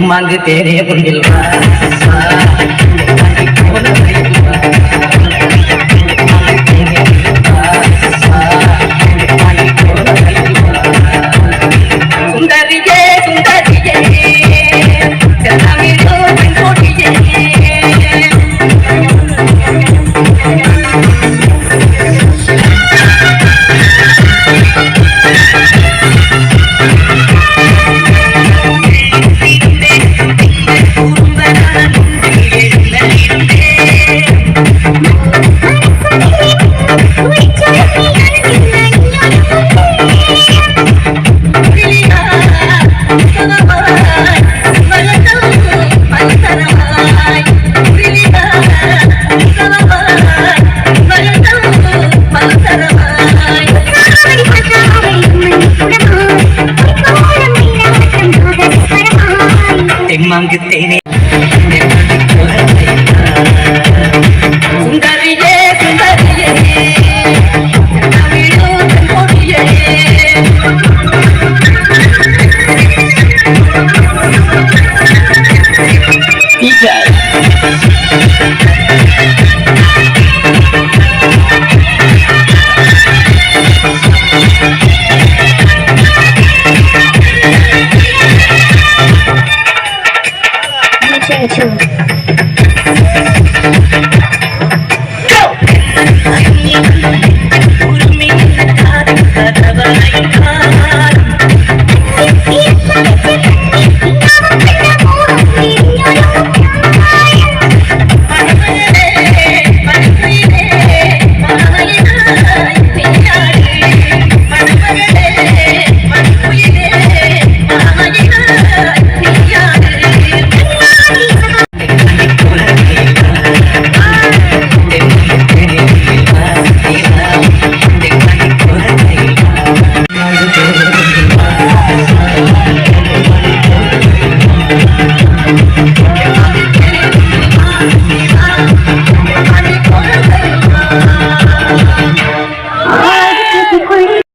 மாங்கு தேரே புண்டில் அங்கு தேனே சுந்தரியே சுந்தரியே Peter.